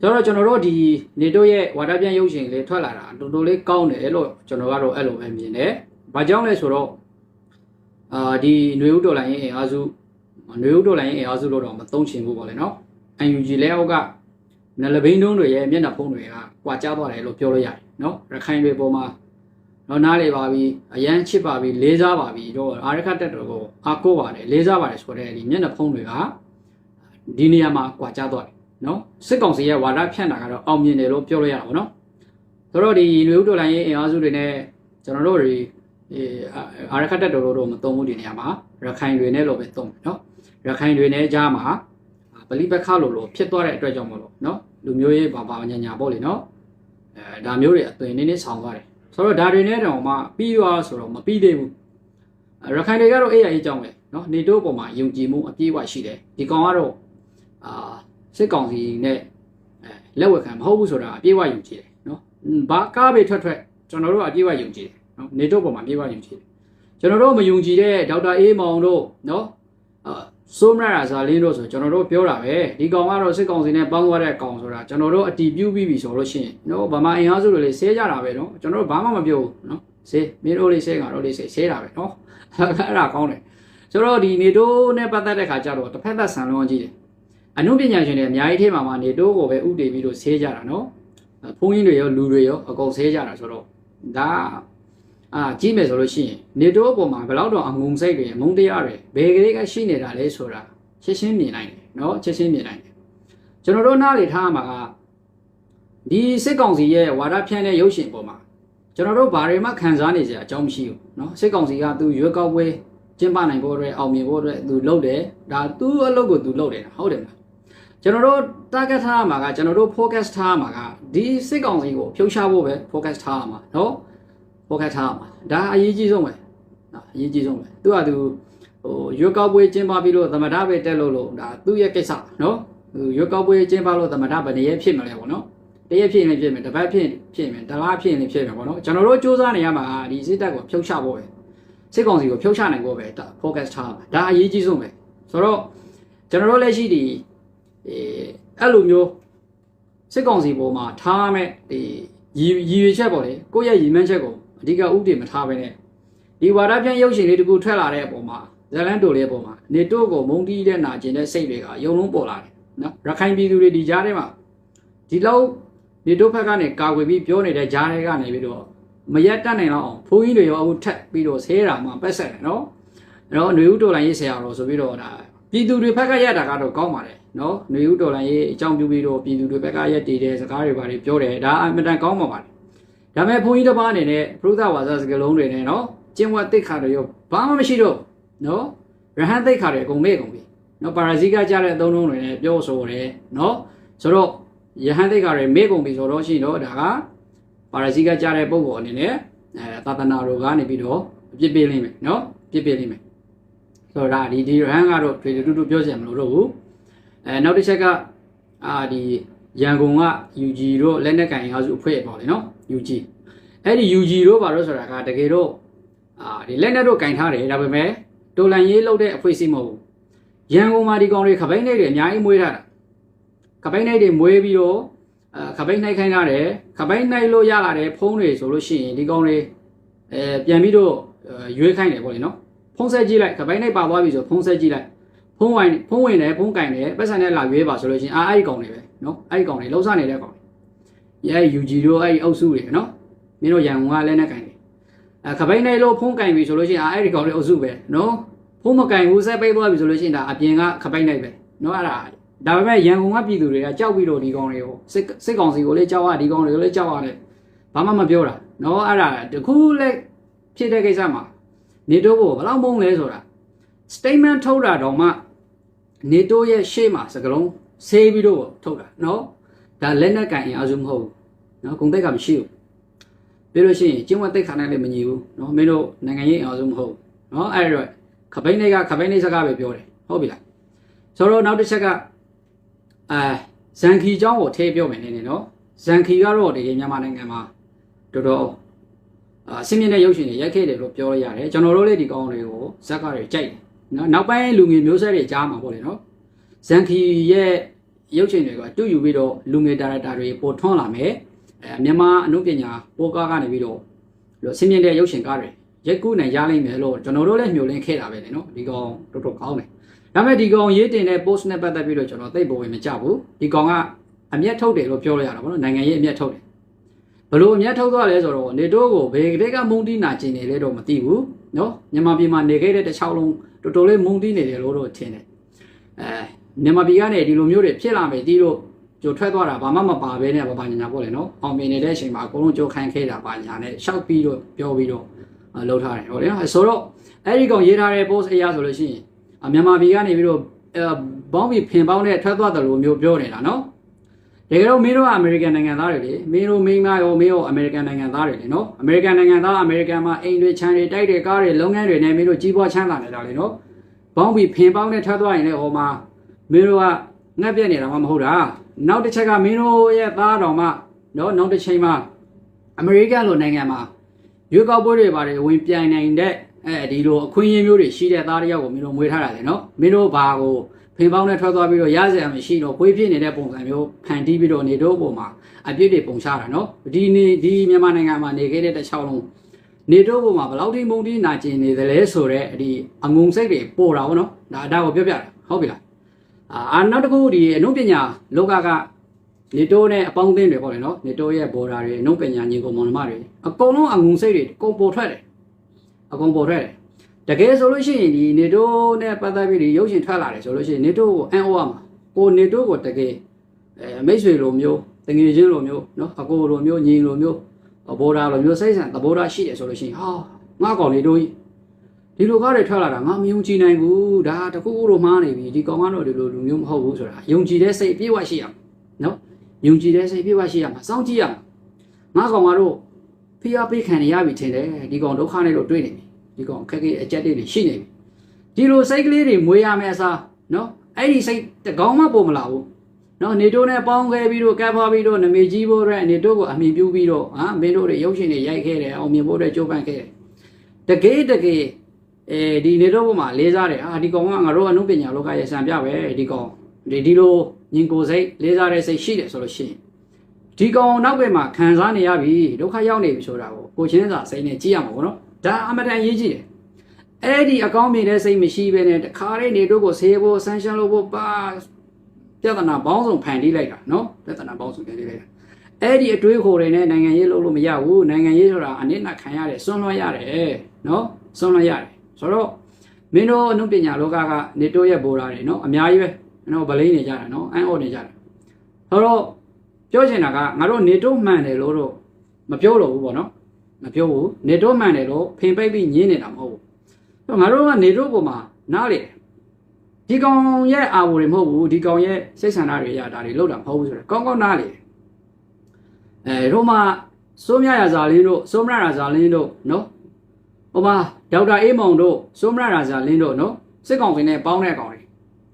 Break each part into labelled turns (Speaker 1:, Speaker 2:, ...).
Speaker 1: ဆိုတော့ကျွန်တော်တို့ဒီနေတို့ရဲ့ဝါဒပြန်ရုပ်ရှင်လေးထွက်လာတာတော်တော်လေးကောင်းတယ်လို့ကျွန်တော်ကတော့အဲ့လိုပဲမြင်တယ်။ဘာကြောင့်လဲဆိုတော့အာဒီຫນွေဥတော်လိုင်းရဲ့အင်အားစုຫນွေဥတော်လိုင်းရဲ့အင်အားစုလို့တော့မသုံးချင်ဘူးပေါ့လေနော်။ UNG လဲအောက်ကနလဘိန်းတုံးတွေရဲ့မျက်နှာဖုံးတွေကကွာကျသွားတယ်လို့ပြောလို့ရတယ်နော်။ရခိုင်တွေပေါ်မှာတော့နားလေပါပြီအရန်ချစ်ပါပြီလေးစားပါပြီတော့အာရခတက်တော်ကိုအားကိုးပါတယ်လေးစားပါတယ်ဆိုတဲ့ဒီမျက်နှာဖုံးတွေကဒီနေရာမှာကွာကျသွားတယ် နော်စစ်ကောင်စီရဲ့ဝါဒဖြန့်တာကတော့အောင်မြင်တယ်လို့ပြောလို့ရတာပေါ့နော်ဆိုတော့ဒီလူဦးတော်လိုင်းရဲ့အင်အားစုတွေနဲ့ကျွန်တော်တို့တွေအဲအာရခတ်တက်တော်တို့မသုံးဘူးဒီနေရာမှာရခိုင်တွေနဲ့လို့ပဲသုံးတယ်နော်ရခိုင်တွေနဲ့ကြားမှာပလိပခလို့လို့ဖြစ်သွားတဲ့အတွက်ကြောင့်မလို့နော်လူမျိုးရေးဘာဘာညာညာပေါ့လေနော်အဲဒါမျိုးတွေအသွင်နည်းနည်းဆောင်သွားတယ်ဆိုတော့ဒါတွေနဲ့တောင်မှပြီးသွားဆိုတော့မပြီးသေးဘူးရခိုင်တွေကတော့အေးရအေးကြောင်းပဲနော်နေတိုးပေါ်မှာယုံကြည်မှုအပြည့်အဝရှိတယ်ဒီကောင်ကတော့အာ စစ်ကောင်စီနဲ့အဲလက်ဝက်ခံမဟုတ်ဘူးဆိုတာအပြည့်အဝယုံကြည်တယ်နော်ဘာကားပဲထွက်ထွက်ကျွန်တော်တို့အပြည့်အဝယုံကြည်တယ်နော်နေတော့ပုံမှာအပြည့်အဝယုံကြည်တယ်ကျွန်တော်တို့မယုံကြည်တဲ့ဒေါက်တာအေးမောင်တို့နော်အာဆိုမရရာဇာလင်းတို့ဆိုကျွန်တော်တို့ပြောတာပဲဒီကောင်ကတော့စစ်ကောင်စီနဲ့ပေါင်းသွားတဲ့ကောင်ဆိုတာကျွန်တော်တို့အတီးပြုတ်ပြီးပြီဆိုလို့ရှိရင်နော်ဗမာအင်အားစုတွေလေးဆဲကြတာပဲနော်ကျွန်တော်တို့ဘာမှမပြောဘူးနော်ဆဲမင်းတို့လေးဆဲကတော့လေးဆဲဆဲတာပဲနော်အဲ့ဒါကောင်းတယ်ဆိုတော့ဒီနေတိုးနဲ့ပတ်သက်တဲ့ခါကျတော့တစ်ဖက်သက်ဆန်လွန်ကြည့်တယ် အနုပညာရှင်တွေအများကြီးထဲမှာမှနေတိုးကိုပဲဥတည်ပြီးတော့ဆေးကြတာနော်ဘုန်းကြီးတွေရောလူတွေရောအကုန်ဆေးကြတာဆိုတော့ဒါအာကြည့်မယ်ဆိုလို့ရှိရင်နေတိုးအပေါ်မှာဘယ်တော့တော့အငုံစိတ်တွေအမုန်းတရားတွေဘယ်ကလေးကရှိနေတာလဲဆိုတာရှင်းရှင်းမြင်နိုင်တယ်နော်ရှင်းရှင်းမြင်နိုင်တယ်ကျွန်တော်တို့နားလေထားမှာကဒီစစ်ကောင်စီရဲ့ဝါဒဖြန့်တဲ့ရုပ်ရှင်ပေါ်မှာကျွန်တော်တို့ဘာတွေမှခံစားနေစရာအကြောင်းမရှိဘူးနော်စစ်ကောင်စီကသူရွေးကောက်ပွဲကျင်းပနိုင်ဖို့အတွက်အောင်မြင်ဖို့အတွက်သူလုပ်တယ်ဒါသူ့အလုပ်ကိုသူလုပ်တယ်ဟုတ်တယ်မလား ကျွန်တော်တို့ target ထားမှာကကျွန်တော်တို့ focus ထားမှာကဒီစစ်ကောင်စီကိုဖြုတ်ချဖို့ပဲ focus ထားမှာနော်ဖော်ခတ်ထားမှာဒါအရေးကြီးဆုံးပဲနော်အရေးကြီးဆုံးပဲသူကသူဟိုရွက်ကောက်ပွဲကျင်းပပြီးလို့သမထပဲတက်လို့လို့ဒါသူ့ရဲ့ကိစ္စနော်သူရွက်ကောက်ပွဲကျင်းပလို့သမထဘယ်နေရဖြစ်မလဲပေါ့နော်တရက်ဖြစ်နေဖြစ်မယ်တစ်ပတ်ဖြစ်ဖြစ်မယ်တစ်လားဖြစ်နေဖြစ်မယ်ပေါ့နော်ကျွန်တော်တို့စူးစမ်းနေရမှာဒီစစ်တပ်ကိုဖြုတ်ချဖို့ပဲစစ်ကောင်စီကိုဖြုတ်ချနိုင်ဖို့ပဲ focus ထားဒါအရေးကြီးဆုံးပဲဆိုတော့ကျွန်တော်တို့လက်ရှိဒီ အဲအဲ့လိုမျိုးစစ်ကောင်စီပေါ်မှာထားမဲ့ဒီရည်ရည်ရွယ်ချက်ပေါ့လေကိုယ့်ရဲ့ရည်မှန်းချက်ကိုအဓိကဥတည်မထားဘဲနဲ့ဒီဝါဒပြန်ရုပ်ရှင်လေးတကူထွက်လာတဲ့အပေါ်မှာဇလန်တိုလေးအပေါ်မှာနေတိုးကိုမုံတီးတဲ့နာကျင်တဲ့စိတ်တွေကယုံလုံးပေါ်လာတယ်နော်ရခိုင်ပြည်သူတွေဒီကြားထဲမှာဒီလောက်နေတိုးဘက်ကနေကာကွယ်ပြီးပြောနေတဲ့ကြားထဲကနေပြီးတော့မရက်တတ်နိုင်တော့အောင်ဘိုးကြီးတွေရောအခုထက်ပြီးတော့ဆဲတာမှပက်ဆက်တယ်နော်အဲ့တော့ຫນွေဥတော်လိုင်းရေးဆရာတော်ဆိုပြီးတော့ဒါပြည်သူတွေဘက်ကရက်တာကတော့ကောင်းပါတယ် နော်ຫນွေဥတော်လန်ရေးအကြောင်းပြုပြီးတော့ပြည်သူတွေဘက်ကရက်တည်တဲ့စကားတွေပါတယ်ပြောတယ်ဒါအမှန်တန်ကောင်းပါပါတယ်ဒါပေမဲ့ဘုန်းကြီးတစ်ပါးအနေနဲ့ပရုသဝါစာစကလုံးတွေနဲ့နော်ကျင့်ဝတ်သိက္ခာတွေရောဘာမှမရှိတော့နော်ရဟန်းသိက္ခာတွေအကုန်မေ့ကုန်ပြီနော်ပါရဇိကကြားတဲ့အသုံးလုံးတွေနဲ့ပြောဆိုတယ်နော်ဆိုတော့ယဟန်သိက္ခာတွေမေ့ကုန်ပြီဆိုတော့ရှိတော့ဒါကပါရဇိကကြားတဲ့ပုံပေါ်အနေနဲ့အဲသာသနာတော်ကနေပြီးတော့အပြစ်ပေးလိမ့်မယ်နော်ပြစ်ပေးလိမ့်မယ်ဆိုတော့ဒါဒီဒီရဟန်းကတော့တွေ့တူတူပြောစရာမလိုတော့ဘူး အဲနောက်တစ်ချက်ကအာဒီရန်ကုန်က UG တို့လက်နက်ကင်အားစုအဖွဲ့ပေါ့လေနော် UG အဲ့ဒီ UG တို့ဘာလို့ဆိုတာကတကယ်တော့အာဒီလက်နက်တို့ကင်ထားတယ်ဒါပေမဲ့တော်လန်ရေးလုပ်တဲ့အဖွဲ့အစည်းမဟုတ်ဘူးရန်ကုန်မှာဒီကောင်တွေခပိန်းနေတွေအများကြီးမွေးထားတာခပိန်းနေတွေမွေးပြီးတော့အာခပိန်းနှိုက်ခိုင်းထားတယ်ခပိန်းနှိုက်လို့ရလာတဲ့ဖုန်းတွေဆိုလို့ရှိရင်ဒီကောင်တွေအဲပြန်ပြီးတော့ရွေးခိုင်းတယ်ပေါ့လေနော်ဖုန်းဆက်ကြည့်လိုက်ခပိန်းနှိုက်ပါသွားပြီဆိုဖုန်းဆက်ကြည့်လိုက် ဖုံးဝင်ဖုံးဝင်တယ်ဖုံးကင်တယ်ပတ်စံနဲ့လာရွေးပါဆိုလို့ရှိရင်အာအဲ့ဒီကောင်တွေပဲနော်အဲ့ဒီကောင်တွေလှုပ်ရှားနေတဲ့ကောင်တွေရဲ UG တို့အဲ့ဒီအုပ်စုတွေနော်မင်းတို့ရန်ကုန်ကလည်းနဲ့ကင်တယ်အဲခပိန်းနေလို့ဖုံးကင်ပြီဆိုလို့ရှိရင်အာအဲ့ဒီကောင်တွေအုပ်စုပဲနော်ဖုံးမကင်ဘူးဆက်ပိတ်သွားပြီဆိုလို့ရှိရင်ဒါအပြင်ကခပိန်းနေပဲနော်အဲ့ဒါဒါပေမဲ့ရန်ကုန်ကပြည်သူတွေကကြောက်ပြီးတော့ဒီကောင်တွေကိုစစ်စစ်ကောင်စီကိုလည်းကြောက်ရဒီကောင်တွေကိုလည်းကြောက်ရတယ်ဘာမှမပြောတာနော်အဲ့ဒါတခုလည်းဖြစ်တဲ့ကိစ္စမှာနေတော့ဘယ်လောက်မုန်းလဲဆိုတာ statement ထုတ်တာတော့မှ NATO ရဲ့ရှေ့မှာစကလုံးဆေးပြီးတော့ထုတ်တာเนาะဒါလက်နက်ကန်အင်အားစုမဟုတ်ဘူးเนาะဂုံတိတ်ကမရှိဘူးပြီးလို့ရှိရင်ကျင်းဝတ်တိတ်ခါနဲ့လည်းမညီဘူးเนาะမင်းတို့နိုင်ငံရေးအင်အားစုမဟုတ်ဘူးเนาะအဲ့တော့ခပိန်းတွေကခပိန်းတွေစကားပဲပြောတယ်ဟုတ်ပြီလားဆိုတော့နောက်တစ်ချက်ကအဲဇန်ခီเจ้าကိုထည့်ပြောမယ်နည်းနည်းเนาะဇန်ခီကတော့တကယ်မြန်မာနိုင်ငံမှာတော်တော်အာအစင်းမြင့်တဲ့ရုပ်ရှင်တွေရိုက်ခဲ့တယ်လို့ပြောရရတယ်ကျွန်တော်တို့လည်းဒီကောင်းတွေကိုဇက်ကားတွေကြိုက်တယ် နော်နောက်ပိုင်းလူငယ်မျိုးဆက်တွေကြားမှာပေါ့လေနော်ဇန်ခီရဲ့ရုပ်ရှင်တွေကတူယူပြီးတော့လူငယ်ဒါရိုက်တာတွေပေါ်ထွန်းလာမယ်အဲမြန်မာအနုပညာပိုကားကနေပြီးတော့လို့ဆင်မြင်တဲ့ရုပ်ရှင်ကားတွေရိုက်ကူးနိုင်ရလိမ့်မယ်လို့ကျွန်တော်တို့လည်းမျှော်လင့်ခဲ့တာပဲလေနော်ဒီကောင်တော်တော်ကောင်းတယ်ဒါပေမဲ့ဒီကောင်ရေးတင်တဲ့ post နဲ့ပတ်သက်ပြီးတော့ကျွန်တော်သိပ်ပေါ်ဝင်မကြဘူးဒီကောင်ကအမျက်ထုတ်တယ်လို့ပြောလို့ရတာပေါ့နော်နိုင်ငံရေးအမျက်ထုတ်တယ် ဘလို့အမျက်ထုတ်သွားလဲဆိုတော့နေတိုးကိုဘယ်ကလေးကမုန်တီးနာကျင်နေလဲတော့မသိဘူးနော်မြန်မာပြည်မှာနေခဲ့တဲ့တစ်ချောင်းလုံးတော်တော်လေးမုန်တီးနေတယ်လို့တော့ထင်တယ်အဲမြန်မာပြည်ကနေဒီလိုမျိုးတွေဖြစ်လာမယ်တီးတော့ကြိုထွက်သွားတာဘာမှမပါဘဲနဲ့ဘာဘာညာညာပေါ့လေနော်အောင်မြင်နေတဲ့အချိန်မှာအကုန်လုံးကြိုခိုင်းခဲ့တာပါညာနဲ့ရှောက်ပြီးတော့ပြောပြီးတော့လှုပ်ထားတယ်ဟုတ်တယ်နော်ဆိုတော့အဲ့ဒီကောင်ရေးထားတဲ့ post အရာဆိုလို့ရှိရင်မြန်မာပြည်ကနေပြီးတော့ဘောင်းပြီးဖင်ပေါင်းနဲ့ထွက်သွားတယ်လို့မျိုးပြောနေတာနော် တကယ်တော့မင်းတို့ကအမေရိကန်နိုင်ငံသားတွေလေမင်းတို့မိန်းမရောမင်းတို့အမေရိကန်နိုင်ငံသားတွေလေနော်အမေရိကန်နိုင်ငံသားအမေရိကန်မှာအိမ်တွေခြံတွေတိုက်တွေကားတွေလုပ်ငန်းတွေနဲ့မင်းတို့ကြီးပွားချမ်းသာနေတာလေနော်ဘောင်းပြီးဖင်ပေါင်းနဲ့ထွက်သွားရင်လည်းဟိုမှာမင်းတို့ကငတ်ပြက်နေတာမှမဟုတ်တာနောက်တစ်ချက်ကမင်းတို့ရဲ့သားတော်မှနော်နောက်တစ်ချိန်မှာအမေရိကန်လိုနိုင်ငံမှာရွေးကောက်ပွဲတွေပါတယ်ဝင်ပြိုင်နိုင်တဲ့အဲဒီလိုအခွင့်အရေးမျိုးတွေရှိတဲ့သားတယောက်ကိုမင်းတို့မွေးထားတာလေနော်မင်းတို့ဘာကို ဖင်ပေါင်းနဲ့ထွက်သွားပြီးတော့ရစရာမရှိတော့ခွေးပြစ်နေတဲ့ပုံစံမျိုးဖန်တီးပြီးတော့နေတော့ပုံမှာအပြစ်တွေပုံချတာနော်ဒီနေဒီမြန်မာနိုင်ငံမှာနေခဲ့တဲ့တစ်ချောင်းလုံးနေတော့ပုံမှာဘယ်လောက်ထိမုံတီးနာကျင်နေသလဲဆိုတော့ဒီအငုံစိတ်တွေပို့တာဗောနော်ဒါဒါကိုပြောပြတာဟုတ်ပြီလားအာနောက်တစ်ခုဒီအနုပညာလောကကနေတိုးနဲ့အပေါင်းအသင်းတွေပေါ့လေနော်နေတိုးရဲ့ဘော်ဒါတွေအနုပညာညီကောင်မောင်နှမတွေအကုန်လုံးအငုံစိတ်တွေအကုန်ပေါ်ထွက်တယ်အကုန်ပေါ်ထွက်တယ် တကယ်ဆိုလို့ရှိရင်ဒီနေတိုးနဲ့ပတ်သက်ပြီးဒီရုပ်ရှင်ထွက်လာတယ်ဆိုလို့ရှိရင်နေတိုးကိုအန်အိုရမှာကိုနေတိုးကိုတကယ်အဲမိတ်ဆွေလိုမျိုးတငယ်ချင်းလိုမျိုးနော်အကိုလိုမျိုးညီလိုမျိုးဘော်ဒါလိုမျိုးစိတ်ဆန်သဘောထားရှိတယ်ဆိုလို့ရှိရင်ဟာငါကောင်နေတိုးကြီးဒီလိုကားတွေထွက်လာတာငါမယုံကြည်နိုင်ဘူးဒါတခုခုတော့မှားနေပြီဒီကောင်ကတော့ဒီလိုလူမျိုးမဟုတ်ဘူးဆိုတာယုံကြည်တဲ့စိတ်အပြည့်အဝရှိရအောင်နော်ယုံကြည်တဲ့စိတ်ပြည့်ဝရှိရမှာစောင့်ကြည့်ရမှာငါကောင်ကတော့ဖိအားပေးခံရပြီထင်တယ်ဒီကောင်ဒုက္ခနဲ့တော့တွေ့နေပြီ ဒီကောင်ခက်ခဲအကြက်တွေရှိနေပြီဒီလိုစိတ်ကလေးတွေမွေးရမယ်အစားနော်အဲ့ဒီစိတ်တကောင်မှပုံမလာဘူးနော်နေတိုးနဲ့ပေါင်းခဲ့ပြီးတော့ကပ်ဖွားပြီးတော့နမေကြီးဖို့အတွက်နေတိုးကိုအမိပြုပြီးတော့ဟာမင်းတို့တွေရုပ်ရှင်တွေရိုက်ခဲ့တယ်အောင်မြင်ဖို့အတွက်ကြိုးပမ်းခဲ့တယ်တကယ်တကယ်အဲဒီနေတိုးဘုမှာလေးစားတယ်ဟာဒီကောင်ကငါတို့အမှုပညာလောကရဲ့စံပြပဲဒီကောင်ဒီဒီလိုညင်ကိုယ်စိတ်လေးစားတဲ့စိတ်ရှိတယ်ဆိုလို့ရှိရင်ဒီကောင်နောက်ဘက်မှာခံစားနေရပြီဒုက္ခရောက်နေပြီဆိုတာကိုကိုချင်းစာစိတ်နဲ့ကြည့်ရမှာပေါ့နော် ဒါအမတန်ရေးကြည့်တယ်အဲ့ဒီအကောင်းမြင်တဲ့စိတ်မရှိဘဲနဲ့တခါလေးနေတို့ကိုဆေးဖို့ဆန်းရှင်းလို့ဖို့ပါပြဿနာပေါင်းစုံဖန်တီးလိုက်တာနော်ပြဿနာပေါင်းစုံဖန်တီးလိုက်တာအဲ့ဒီအတွေးခေါ်တွေနဲ့နိုင်ငံရေးလုပ်လို့မရဘူးနိုင်ငံရေးဆိုတာအနစ်နာခံရတယ်စွန့်လွှတ်ရတယ်နော်စွန့်လွှတ်ရတယ်ဆိုတော့မင်းတို့အမှုပညာလောကကနေတိုးရဲ့ဘော်ဒါတွေနော်အများကြီးပဲနော်ဗလိန်နေကြတာနော်အန်အော့နေကြတာဆိုတော့ပြောချင်တာကငါတို့နေတိုးမှန်တယ်လို့တော့မပြောလို့ဘူးပေါ့နော် မပြောဘူးနေတိုးမှန်တယ်လို့ဖင်ပိတ်ပြီးညင်းနေတာမဟုတ်ဘူးငါတို့ကနေတိုးပေါ်မှာနားလေဒီကောင်ရဲ့အာဝတွေမဟုတ်ဘူးဒီကောင်ရဲ့စိတ်ဆန္ဒတွေရတာတွေလောက်တာမဟုတ်ဘူးဆိုတော့ကောင်းကောင်းနားလေအဲတို့မှစိုးမြရာဇာလင်းတို့စိုးမရရာဇာလင်းတို့နော်ဟိုမှာဒေါက်တာအေးမောင်တို့စိုးမရရာဇာလင်းတို့နော်စစ်ကောင်စီနဲ့ပေါင်းတဲ့ကောင်တွေ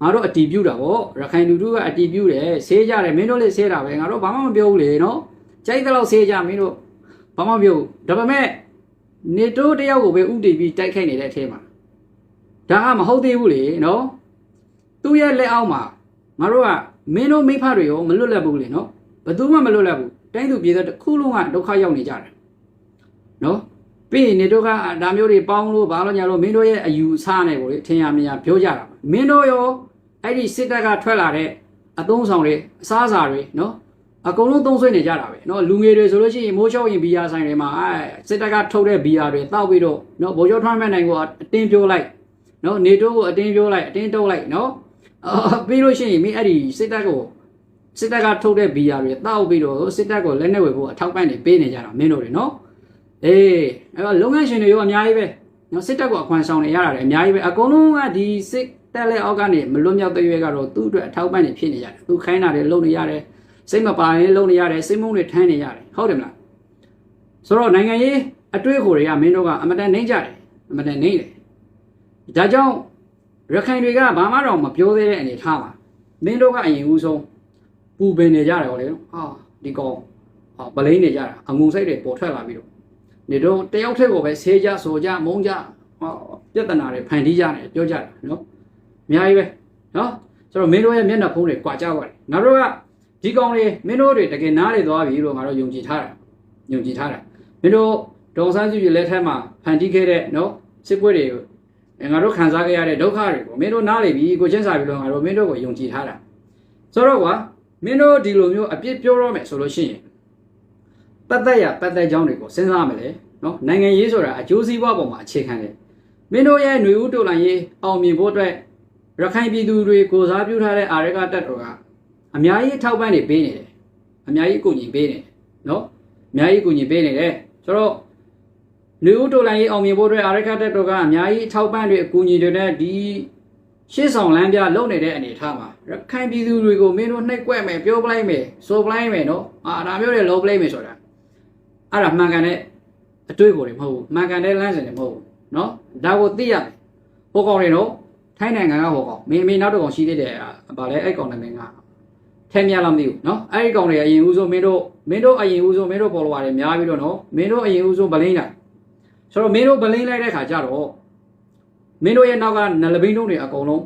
Speaker 1: ငါတို့အတီးပြူတာဗောရခိုင်လူထုကအတီးပြူတယ်ဆေးကြတယ်မင်းတို့လည်းဆေးတာပဲငါတို့ဘာမှမပြောဘူးလေနော်ကြိုက်တဲ့လောက်ဆေးကြမင်းတို့ ဘာမှမပြောဘူးဒါပေမဲ့နေတိုးတယောက်ကိုပဲဥတည်ပြီးတိုက်ခိုက်နေတဲ့အထဲမှာဒါကမဟုတ်သေးဘူးလေနော်သူ့ရဲ့လက်အောက်မှာငါတို့ကမင်းတို့မိဖတွေရောမလွတ်လပ်ဘူးလေနော်ဘယ်သူမှမလွတ်လပ်ဘူးတိုင်းသူပြည်သက်တစ်ခုလုံးကဒုက္ခရောက်နေကြတယ်နော်ပြီးရင်နေတို့ကဒါမျိုးတွေပေါင်းလို့ဘာလို့ညာလို့မင်းတို့ရဲ့အယူအဆနဲ့ကိုလေထင်ရမြင်ရပြောကြတာမင်းတို့ရောအဲ့ဒီစစ်တပ်ကထွက်လာတဲ့အသုံးဆောင်တွေအစားအစာတွေနော် အကုန်လုံးသုံးဆွဲနေကြတာပဲနော်လူငယ်တွေဆိုလို့ရှိရင်မိုးချောက်ရင်ဘီယာဆိုင်တွေမှာအဲစစ်တပ်ကထုတ်တဲ့ဘီယာတွေတောက်ပြီးတော့နော်ဗိုလ်ချုပ်ထွန်းမဲ့နိုင်ကိုအတင်းပြိုးလိုက်နော်နေတိုးကိုအတင်းပြိုးလိုက်အတင်းတုပ်လိုက်နော်အာပြီးလို့ရှိရင်မင်းအဲ့ဒီစစ်တပ်ကိုစစ်တပ်ကထုတ်တဲ့ဘီယာတွေတောက်ပြီးတော့စစ်တပ်ကိုလက်နဲ့ဝယ်ဖို့အထောက်ပံ့တွေပေးနေကြတာမင်းတို့တွေနော်အေးအဲ့တော့လုပ်ငန်းရှင်တွေရောအများကြီးပဲနော်စစ်တပ်ကိုအခွန်ဆောင်နေရတာလည်းအများကြီးပဲအကုန်လုံးကဒီစစ်တက်လက်အောက်ကနေမလွတ်မြောက်တဲ့ရွေးကတော့သူ့အတွက်အထောက်ပံ့တွေဖြစ်နေရတယ်သူခိုင်းတာတွေလုပ်နေရတယ် စိတ်မပါရင်လုပ်နေရတယ်စိတ်မုန်းတွေထမ်းနေရတယ်ဟုတ်တယ်မလားဆိုတော့နိုင်ငံရေးအတွေးခေါ်တွေကမင်းတို့ကအမတန်နှိမ့်ကြတယ်အမတန်နှိမ့်တယ်ဒါကြောင့်ရခိုင်တွေကဘာမှတော့မပြောသေးတဲ့အနေထားပါမင်းတို့ကအရင်ဦးဆုံးပူပင်နေကြတယ်ဟောလေဟာဒီကောင်ဟာပလိန်နေကြတာအငုံစိတ်တွေပေါ်ထွက်လာပြီးတော့နေတော့တယောက်ထက်ကိုပဲဆေးကြဆိုကြမုန်းကြဟောပြဿနာတွေဖန်တီးကြတယ်ပြောကြတယ်နော်အများကြီးပဲနော်ဆိုတော့မင်းတို့ရဲ့မျက်နှာဖုံးတွေကွာကြပါတယ်ငါတို့က ဒီကောင်တွေမင်းတို့တွေတကယ်နားလေသွားပြီလို့ငါတို့ယုံကြည်ထားတာယုံကြည်ထားတာမင်းတို့ဒေါ်ဆန်းစုကြည်လက်ထက်မှာဖန်တီးခဲ့တဲ့နော်စစ်ပွဲတွေကိုအဲငါတို့ခံစားခဲ့ရတဲ့ဒုက္ခတွေကိုမင်းတို့နားလေပြီကိုချင်းစာပြီလို့ငါတို့မင်းတို့ကိုယုံကြည်ထားတာဆိုတော့ကွာမင်းတို့ဒီလိုမျိုးအပြစ်ပြောရမယ်ဆိုလို့ရှိရင်ပတ်သက်ရပတ်သက်ကြောင်းတွေကိုစဉ်းစားမယ်လေနော်နိုင်ငံရေးဆိုတာအကျိုးစီးပွားပေါ်မှာအခြေခံတယ်မင်းတို့ရဲ့ຫນွေဦးတော်လိုင်းရေးအောင်မြင်ဖို့အတွက်ရခိုင်ပြည်သူတွေကိုစားပြုထားတဲ့အာရကတပ်တော်က အများကြီးထောက်ပံ့နေပေးနေတယ်အများကြီးအကူအညီပေးနေတယ်နော်အများကြီးအကူအညီပေးနေတယ်ဆိုတော့လူဦးတော်လိုင်းရေးအောင်မြင်ဖို့အတွက်အာရကတပ်တော်ကအများကြီးထောက်ပံ့တွေအကူအညီတွေနဲ့ဒီရှေ့ဆောင်လမ်းပြလုပ်နေတဲ့အနေအထားမှာရခိုင်ပြည်သူတွေကိုမင်းတို့နှိပ်ကွက်မယ်ပြောပလိုက်မယ်ဆိုပလိုက်မယ်နော်အာဒါမျိုးတွေလုပ်ပလိုက်မယ်ဆိုတာအဲ့ဒါမှန်ကန်တဲ့အတွေ့အကြုံတွေမဟုတ်ဘူးမှန်ကန်တဲ့လမ်းစဉ်တွေမဟုတ်ဘူးနော်ဒါကိုသိရမယ်ဟိုကောင်တွေနော်ထိုင်းနိုင်ငံကဟိုကောင်မင်းမင်းနောက်တစ်ကောင်ရှိသေးတယ်ဗာလဲအဲ့ကောင်နာမည်က ထဲမြလားမသိဘူးနော်အဲ့ဒီကောင်တွေအရင်ဦးဆုံးမင်းတို့မင်းတို့အရင်ဦးဆုံးမင်းတို့ပေါ်လို့ရတယ်များပြီးတော့နော်မင်းတို့အရင်ဦးဆုံးဗလိမ့်လိုက်ဆိုတော့မင်းတို့ဗလိမ့်လိုက်တဲ့ခါကျတော့မင်းတို့ရဲ့နောက်ကနလဘိန်းတို့တွေအကုန်လုံး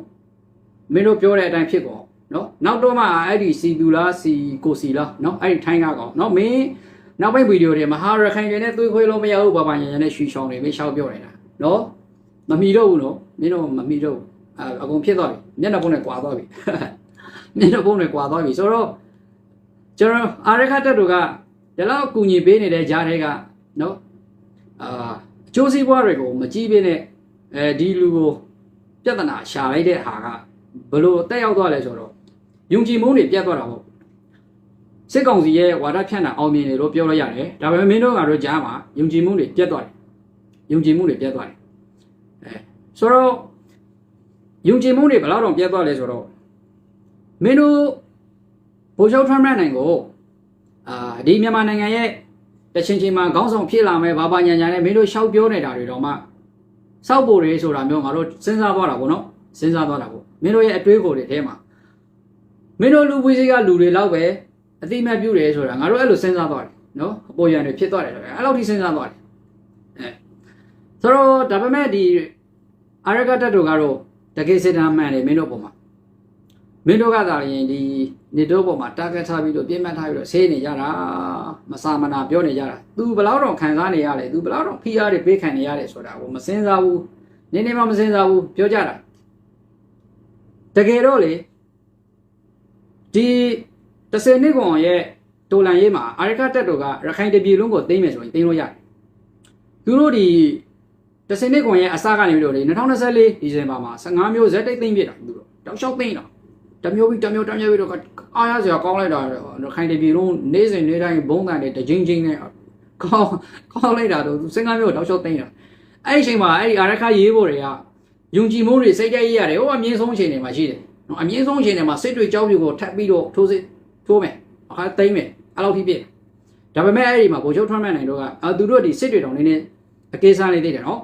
Speaker 1: မင်းတို့ပြောတဲ့အတိုင်းဖြစ်ကုန်နော်နောက်တော့မှအဲ့ဒီစီသူလားစီကိုစီလားနော်အဲ့ဒီထိုင်းကကောင်နော်မင်းနောက်ပိုင်းဗီဒီယိုတွေမဟာရခိုင်တွေနဲ့သွေးခွေးလို့မရဘူးဘာဘာညာညာနဲ့ရွှီချောင်းတွေမင်းရှောက်ပြောနေတာနော်မမီတော့ဘူးနော်မင်းတို့မမီတော့ဘူးအအကုန်ဖြစ်သွားပြီမျက်နှာပုံးနဲ့ကွာသွားပြီ မျက်နှာပုံးနဲ့ကွာသွားပြီဆိုတော့ကျွန်တော်အာရခတက်တို့ကဒီလောက်အကူညီပေးနေတဲ့ဂျားတွေကနော်အာအကျိုးစီးပွားတွေကိုမကြည့်ပေးနဲ့အဲဒီလူကိုပြဿနာရှာလိုက်တဲ့ဟာကဘလို့တက်ရောက်သွားလဲဆိုတော့ယုံကြည်မှုတွေပြတ်သွားတာပေါ့စစ်ကောင်စီရဲ့ဝါဒဖြန့်တာအောင်မြင်တယ်လို့ပြောလို့ရတယ်ဒါပေမဲ့မင်းတို့ကတော့ကြားမှာယုံကြည်မှုတွေပြတ်သွားတယ်ယုံကြည်မှုတွေပြတ်သွားတယ်အဲဆိုတော့ယုံကြည်မှုတွေဘယ်လောက်တော့ပြတ်သွားလဲဆိုတော့ မင်းတို့ဗိုလ်ချုပ်ထွန်းမြတ်နိုင်ကိုအာဒီမြန်မာနိုင်ငံရဲ့တချင်းချင်းမှာခေါင်းဆောင်ဖြစ်လာမယ်ဘာဘာညာညာနဲ့မင်းတို့ရှောက်ပြောနေတာတွေတော့မှစောက်ဖို့တွေဆိုတာမျိုးငါတို့စဉ်းစားသွားတာပေါ့နော်စဉ်းစားသွားတာပေါ့မင်းတို့ရဲ့အတွေးကိုယ်တွေထဲမှာမင်းတို့လူပွေးစည်းကလူတွေလောက်ပဲအတိအမှတ်ပြုတယ်ဆိုတာငါတို့အဲ့လိုစဉ်းစားသွားတယ်နော်အပေါ်ရန်တွေဖြစ်သွားတယ်ဆိုတော့အဲ့လောက်ထိစဉ်းစားသွားတယ်အဲဆိုတော့ဒါပေမဲ့ဒီအာရကတက်တို့ကတော့တကယ်စစ်တမ်းမှန်တယ်မင်းတို့ပုံမှာ မင်းတို့ကသာရင်ဒီနေတို့ပုံမှာတာဂက်ထားပြီးတော့ပြင်းမှတ်ထားပြီးတော့ဆေးနေကြတာမစာမနာပြောနေကြတာ तू ဘယ်လောက်တော့ခံစားနေရလဲ तू ဘယ်လောက်တော့ဖိအားတွေပေးခံနေရလဲဆိုတာကိုမစင်စားဘူးနင်းနေမှမစင်စားဘူးပြောကြတာတကယ်တော့လေဒီ30နှစ်ကောင်ရဲ့တိုလန်ရေးမှာအာရကတက်တို့ကရခိုင်တပြည်လုံးကိုသိမ်းမယ်ဆိုရင်သိမ်းလို့ရတယ်သူတို့ဒီ30နှစ်ကောင်ရဲ့အစကနေပြီးတော့လေ2024ဒီဇင်ဘာမှာ15မျိုးဇက်တိတ်သိမ်းပြတာသူတို့တောက်လျှောက်သိမ်းတော့ တမျိုးပြီးတမျိုးတမျိုးပြီးတော့အားရစရာကောင်းလိုက်တာရခိုင်တပြည်လုံးနေ့စဉ်နေ့တိုင်းဘုံတန်တွေတကြိမ်ကြိမ်နဲ့ကောင်းကောင်းလိုက်တာတော့15မျိုးတောက်လျှောက်သိမ်းတာအဲ့ဒီအချိန်မှာအဲ့ဒီအာရခရေးဖို့တွေကယုံကြည်မှုတွေစိတ်ကြိုက်ရရတယ်ဟိုအမြင့်ဆုံးအချိန်တွေမှာရှိတယ်နော်အမြင့်ဆုံးအချိန်တွေမှာစိတ်တွေကြောက်ပြူကိုထပ်ပြီးတော့ထိုးစစ်ထိုးမယ်အခါသိမ့်မယ်အဲ့လောက်ထိပြည့်ဒါပေမဲ့အဲ့ဒီမှာဗိုလ်ချုပ်ထွန်းမြတ်နိုင်တို့ကအာသူတို့ဒီစစ်တွေတောင်နေနေအကေးစားနေသေးတယ်နော်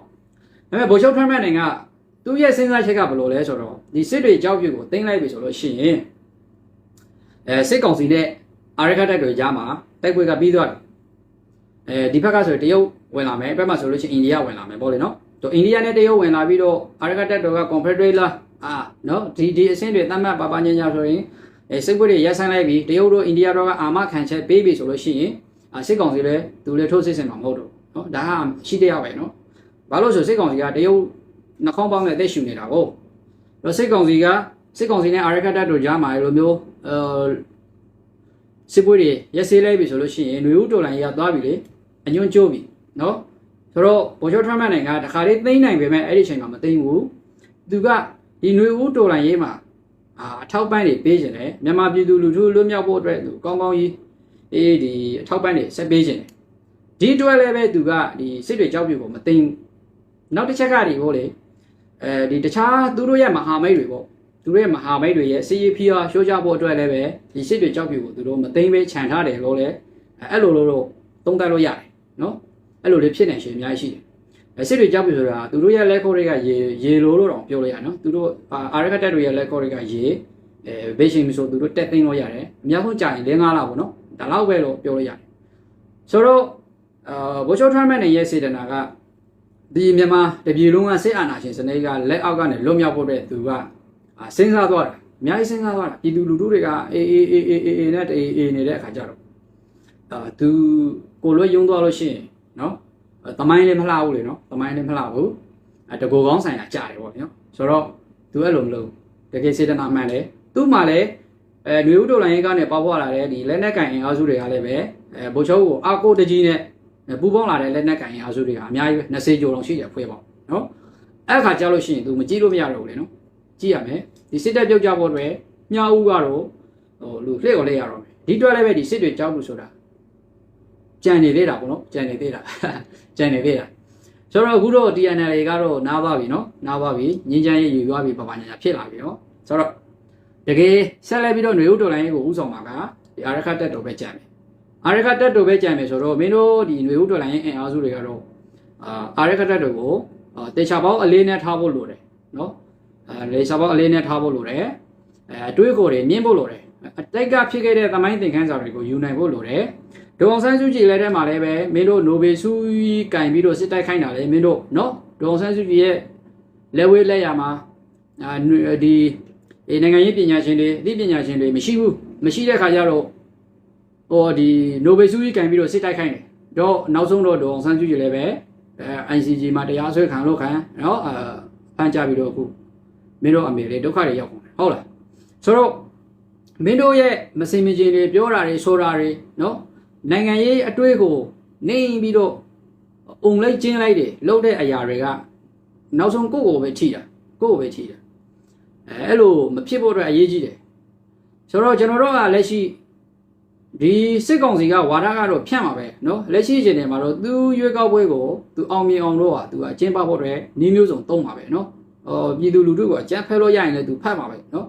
Speaker 1: ဒါပေမဲ့ဗိုလ်ချုပ်ထွန်းမြတ်နိုင်က သူ့ရဲ့စဉ်းစားချက်ကဘယ်လိုလဲဆိုတော့ဒီစစ်တွေကြောက်ပြူကိုသိမ့်လိုက်ပြီဆိုလို့ရှိရင်အဲစစ်ကောင်စီနဲ့အာရခတက်တွေကြားမှာတိုက်ပွဲကပြီးသွားတယ်အဲဒီဘက်ကဆိုတရုတ်ဝင်လာမယ်ဘက်မှာဆိုလို့ရှိရင်အိန္ဒိယဝင်လာမယ်ပေါ့လေနော်တော့အိန္ဒိယနဲ့တရုတ်ဝင်လာပြီးတော့အာရခတက်တွေက confederate လားအာနော်ဒီဒီအဆင့်တွေသတ်မှတ်ပါပါညာညာဆိုရင်အဲစစ်ပွဲတွေရပ်ဆိုင်းလိုက်ပြီးတရုတ်တို့အိန္ဒိယတို့ကအာမခံချက်ပေးပြီဆိုလို့ရှိရင်အာစစ်ကောင်စီလည်းသူလည်းထိုးစစ်ဆင်မှာမဟုတ်တော့နော်ဒါကရှိတရားပဲနော်ဘာလို့ဆိုစစ်ကောင်စီကတရုတ် နှာခေါင်းပေါက်နဲ့အသက်ရှူနေတာကိုတော့စစ်ကောင်စီကစစ်ကောင်စီနဲ့အာရကတပ်တို့ကြားမှာလိုမျိုးအဲစစ်ပွဲတွေရက်စေးလိုက်ပြီဆိုလို့ရှိရင်လူဦးတော်လိုင်းရသွားပြီလေအညွန့်ကျိုးပြီနော်ဆိုတော့ဗိုလ်ချုပ်ထရမန့်နိုင်ကတခါလေးသိမ့်နိုင်ပေမဲ့အဲ့ဒီအချိန်မှာမသိမ့်ဘူးသူကဒီຫນွေဦးတော်လိုင်းရေးမှာအာအထောက်ပံ့တွေပေးခြင်းတယ်မြန်မာပြည်သူလူထုလွတ်မြောက်ဖို့အတွက်သူကောင်းကောင်းကြီးအေးဒီအထောက်ပံ့တွေဆက်ပေးခြင်းတယ်ဒီအတွက်လည်းပဲသူကဒီစစ်တွေကြောက်ပြဖို့မသိမ့်နောက်တစ်ချက်ကဒီဟိုလေ အဲဒီတခြားသူတို့ရဲ့မဟာမိတ်တွေပေါ့သူတို့ရဲ့မဟာမိတ်တွေရဲ့စီးရီဖီယာရှိုးချဖို့အတွက်လည်းပဲဒီစစ်တွေကြောက်ပြကိုသူတို့မသိမ်းပဲခြံထားတယ်လို့လည်းအဲ့လိုလိုတော့သုံးသပ်လို့ရတယ်နော်အဲ့လိုလေးဖြစ်နေရှင်အများကြီးရှိတယ်အဲစစ်တွေကြောက်ပြီဆိုတာသူတို့ရဲ့လက်ခေါ်တွေကရေရေလိုလို့တော့ပြောလို့ရနော်သူတို့အာရခတက်တွေရဲ့လက်ခေါ်တွေကရေအဲဘေးရှင်မဆိုသူတို့တက်သိမ်းလို့ရတယ်အများဆုံးကြာရင်၄၅လပေါ့နော်ဒါလောက်ပဲလို့ပြောလို့ရတယ်ဆိုတော့အာဘိုချိုထရမန်ရဲ့စေတနာက ဒီမြန်မာတပြည်လုံးကစစ်အာဏာရှင်စနစ်ကလက်အောက်ကနေလွတ်မြောက်ဖို့အတွက်သူကစဉ်းစားသွားတာအများကြီးစဉ်းစားသွားတာပြည်သူလူထုတွေကအေးအေးအေးအေးအေးအေးနဲ့အေးအေးနေတဲ့အခါကျတော့အာသူကိုလွတ်ယုံသွားလို့ရှိရင်နော်တမိုင်းလည်းမလှဘူးလေနော်တမိုင်းလည်းမလှဘူးအတကူကောင်းဆိုင်ရာကြားတယ်ပေါ့နော်ဆိုတော့သူအဲ့လိုမလုပ်တကယ်စေတနာမှန်တယ်သူ့မှာလည်းအဲຫນွေဥတော်လိုင်းရေးကနေပေါက်ဖွာလာတဲ့ဒီလက်နက်ကင်အင်အားစုတွေကလည်းပဲအဲဗိုလ်ချုပ်ကိုအာကိုတကြီးနဲ့ ပူပေါင်းလာတဲ့လက်နက်ကင်အင်အားစုတွေကအများကြီးပဲ20ကျော်လောက်ရှိတယ်ဖွဲ့ပေါ့နော်အဲ့ခါကြားလို့ရှိရင် तू မကြည့်လို့မရတော့ဘူးလေနော်ကြည့်ရမယ်ဒီစစ်တပ်ပြုတ်ကြဖို့အတွက်မြားဦးကတော့ဟိုလူလှည့်ကိုလှည့်ရတော့မယ်ဒီအတွက်လည်းပဲဒီစစ်တွေကြောက်လို့ဆိုတာကြံနေသေးတာပေါ့နော်ကြံနေသေးတာ ကြံနေသေးတာဆိုတော့အခုတော့ TNL ကတော့နားပါပြီနော်နားပါပြီငင်းချမ်းရေးယူသွားပြီပပညာညာဖြစ်လာပြီနော်ဆိုတော့တကယ်ဆက်လက်ပြီးတော့ຫນွေဥတော်လိုင်းရေးကိုဥဆောင်မှာကဒီအာရခတက်တော်ပဲကြံမယ် အာရခတက်တော်ပဲကြံမယ်ဆိုတော့မင်းတို့ဒီຫນွေဥတော်လိုင်းရေးအင်အားစုတွေကတော့အာအာရခတက်တော်ကိုတေချာပေါင်းအလေးနဲ့ထားဖို့လိုတယ်နော်အဲလေချာပေါင်းအလေးနဲ့ထားဖို့လိုတယ်အဲအတွေးကိုယ်တွေမြင့်ဖို့လိုတယ်အတိုက်ကဖြစ်ခဲ့တဲ့သမိုင်းသင်ခန်းစာတွေကိုယူနိုင်ဖို့လိုတယ်ဒေါအောင်ဆန်းစုကြည်လည်းထဲမှာလည်းပဲမင်းတို့နိုဘယ်စုကြီးကင်ပြီးတော့စစ်တိုက်ခိုင်းတာလေမင်းတို့နော်ဒေါအောင်ဆန်းစုကြည်ရဲ့လက်ဝဲလက်ရမှာအာဒီဒီနိုင်ငံရေးပညာရှင်တွေအသိပညာရှင်တွေမရှိဘူးမရှိတဲ့ခါကျတော့ ဟောဒီနိုဘယ်စုကြီးကင်ပြီးတော့စစ်တိုက်ခိုင်းတယ်တော့နောက်ဆုံးတော့ဒေါအောင်ဆန်းစုကြည်လည်းပဲအဲ ICG မှာတရားစွဲခံလို့ခံနော်အာဖမ်းကြပြီးတော့အခုမင်းတို့အမေလေးဒုက္ခတွေရောက်ကုန်တယ်ဟုတ်လားဆိုတော့မင်းတို့ရဲ့မစင်မကျင်တွေပြောတာတွေဆိုတာတွေနော်နိုင်ငံရေးအတွေ့ကိုနေပြီးတော့အုံလိုက်ကျင်းလိုက်တယ်လှုပ်တဲ့အရာတွေကနောက်ဆုံးကိုယ့်ကိုယ်ပဲထိတာကိုယ့်ကိုယ်ပဲထိတာအဲအဲ့လိုမဖြစ်ဖို့အတွက်အရေးကြီးတယ်ဆိုတော့ကျွန်တော်တို့ကလက်ရှိ ဒီစစ်ကောင်စီကဝါဒကတော့ဖြန့်မှာပဲเนาะလက်ရှိအချိန်တွေမှာတော့သူရွေးကောက်ပွဲကိုသူအောင်မြင်အောင်လို့อ่ะသူအကျင်းပဖို့အတွက်နှီးမျိုးစုံသုံးပါပဲเนาะအော်ပြည်သူလူထုကအကြမ်းဖက်လို့ရရင်လည်းသူဖတ်ပါပဲเนาะ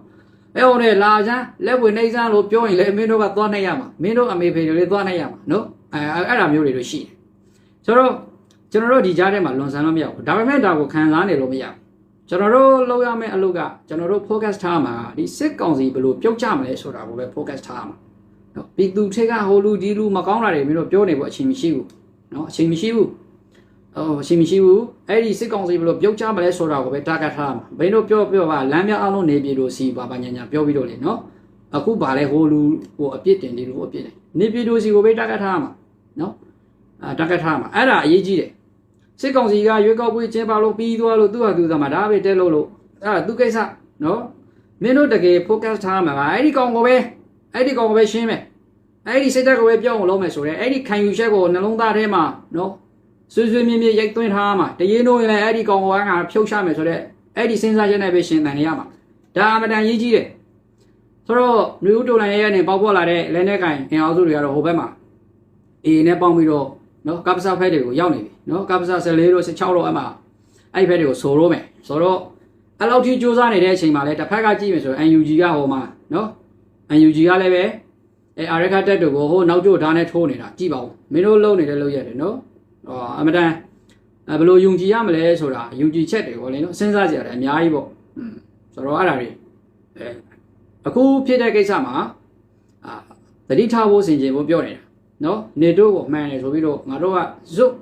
Speaker 1: အဲ့ဟိုနဲ့လာချမ်းလက်ဝင်နှိမ့်စမ်းလို့ပြောရင်လည်းမင်းတို့ကသွားနိုင်ရမှာမင်းတို့အမေဖေတွေလည်းသွားနိုင်ရမှာเนาะအဲအဲ့ဒါမျိုးတွေတော့ရှိတယ်ဆိုတော့ကျွန်တော်တို့ဒီကြားထဲမှာလွန်ဆန်လို့မရဘူးဒါပေမဲ့ဒါကိုခံစားနေလို့မရဘူးကျွန်တော်တို့လုပ်ရမယ့်အလုပ်ကကျွန်တော်တို့ focus ထားမှာဒီစစ်ကောင်စီဘယ်လိုပြုတ်ကြမလဲဆိုတာကိုပဲ focus ထားမှာ နော်ပြည်သူထက်ကဟိုလူဒီလူမကောင်းတာတွေမင်းတို့ပြောနေဖို့အချိန်မရှိဘူးနော်အချိန်မရှိဘူးအော်အချိန်မရှိဘူးအဲ့ဒီစစ်ကောင်စီဘယ်လိုပြုတ်ကြမလဲဆိုတာကိုပဲ target ထားမှာဘယ်တို့ပြောပြောပါလမ်းမြအလုံးနေပြည်လို့စီပါပါညာညာပြောပြီးတော့လေနော်အခုဗာလဲဟိုလူဟိုအပြစ်တင်ဒီလူအပြစ်တင်နေပြည်လို့စီကိုပဲ target ထားမှာနော်အာ target ထားမှာအဲ့ဒါအရေးကြီးတယ်စစ်ကောင်စီကရွေးကောက်ပွဲကျင်းပလို့ပြီးသွားလို့သူ့ဟာသူ့သားမှာဒါပဲတဲလို့လို့အဲ့ဒါသူကိစ္စနော်မင်းတို့တကယ် focus ထားမှာကအဲ့ဒီကောင်ကိုပဲ အဲ့ဒီကောင်ကိုပဲရှင်းမယ်အဲ့ဒီစိတ်ဓာတ်ကိုပဲပြောင်းအောင်လုပ်မယ်ဆိုတော့အဲ့ဒီခံယူချက်ကိုနှလုံးသားထဲမှာနော်ဆွေးဆွေးမြင်းမြင်းရိုက်သွင်းထားမှာတရင်တို့ရင်လည်းအဲ့ဒီကောင်ကငါဖြုတ်ချမယ်ဆိုတော့အဲ့ဒီစဉ်းစားချက်နဲ့ပဲရှင်းတန်နေရမှာဒါအမတန်ရေးကြီးတယ်ဆိုတော့နယူးတိုလိုင်းရဲ့နေပေါက်ပေါ်လာတဲ့လဲနေကင်အင်အားစုတွေကတော့ဟိုဘက်မှာအေးနဲ့ပေါင်းပြီးတော့နော်ကပ္ပစာဖက်တွေကိုရောက်နေပြီနော်ကပ္ပစာ14တို့16တို့အမှအဲ့ဖက်တွေကိုဆိုလို့မယ်ဆိုတော့အဲ့လောက်ထိစူးစမ်းနေတဲ့အချိန်မှာလဲတစ်ဖက်ကကြည့်မယ်ဆိုရင် UNG ကဟိုမှာနော် UNG ကလည်းပဲအဲအာရခတက်တို့ကိုဟိုနောက်ကျဓာတ်နဲ့ထိုးနေတာကြည့်ပါဦးမင်းတို့လုံနေတဲ့လုံရတယ်နော်ဟောအမတန်အဲဘယ်လိုယုံကြည်ရမလဲဆိုတာယုံကြည်ချက်တွေကိုလေနော်စဉ်းစားကြရတယ်အများကြီးပေါ့อืมဆိုတော့အဲ့ဒါတွေအဲအခုဖြစ်တဲ့ကိစ္စမှာအာသတိထားဖို့စင်ကြင်ဖို့ပြောနေတာနော်နေတို့ကိုမှန်တယ်ဆိုပြီးတော့ငါတို့ကဇွတ်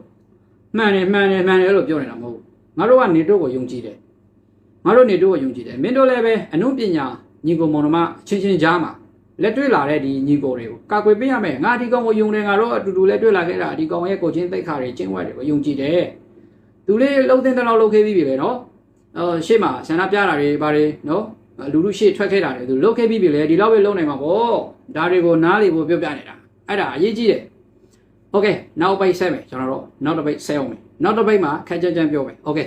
Speaker 1: မှန်တယ်မှန်တယ်မှန်တယ်လို့ပြောနေတာမဟုတ်ဘူးငါတို့ကနေတို့ကိုယုံကြည်တယ်ငါတို့နေတို့ကိုယုံကြည်တယ်မင်းတို့လည်းပဲအနုပညာ ညီကိုမောင်နှမချင်းချင်းကြားမှာလက်တွေ့လာတဲ့ဒီညီကိုတွေကိုကာကွယ်ပေးရမယ်ငါဒီကောင်ကိုယုံတယ်ငါတို့အတူတူလက်တွေ့လာခဲ့တာဒီကောင်ရဲ့ကိုချင်းသိက္ခာတွေကျင့်ဝတ်တွေကိုယုံကြည်တယ်သူလေးလှုပ်တဲ့တဲ့လောက်လှုပ်ခဲ့ပြီးပြီပဲနော်အော်ရှေ့မှာဆန္ဒပြတာတွေဘာတွေနော်လူလူရှေ့ထွက်ခဲ့တာတွေသူလှုပ်ခဲ့ပြီးပြီလေဒီလောက်ပဲလှုပ်နိုင်မှာပေါ့ဒါတွေကိုနားလေဖို့ပြောပြနေတာအဲ့ဒါအရေးကြီးတယ်โอเคနောက်ပိတ်ဆက်မယ်ကျွန်တော်တို့နောက်တစ်ပိတ်ဆက်အောင်မယ်နောက်တစ်ပိတ်မှာခက်ကြကြပြောမယ်โอเค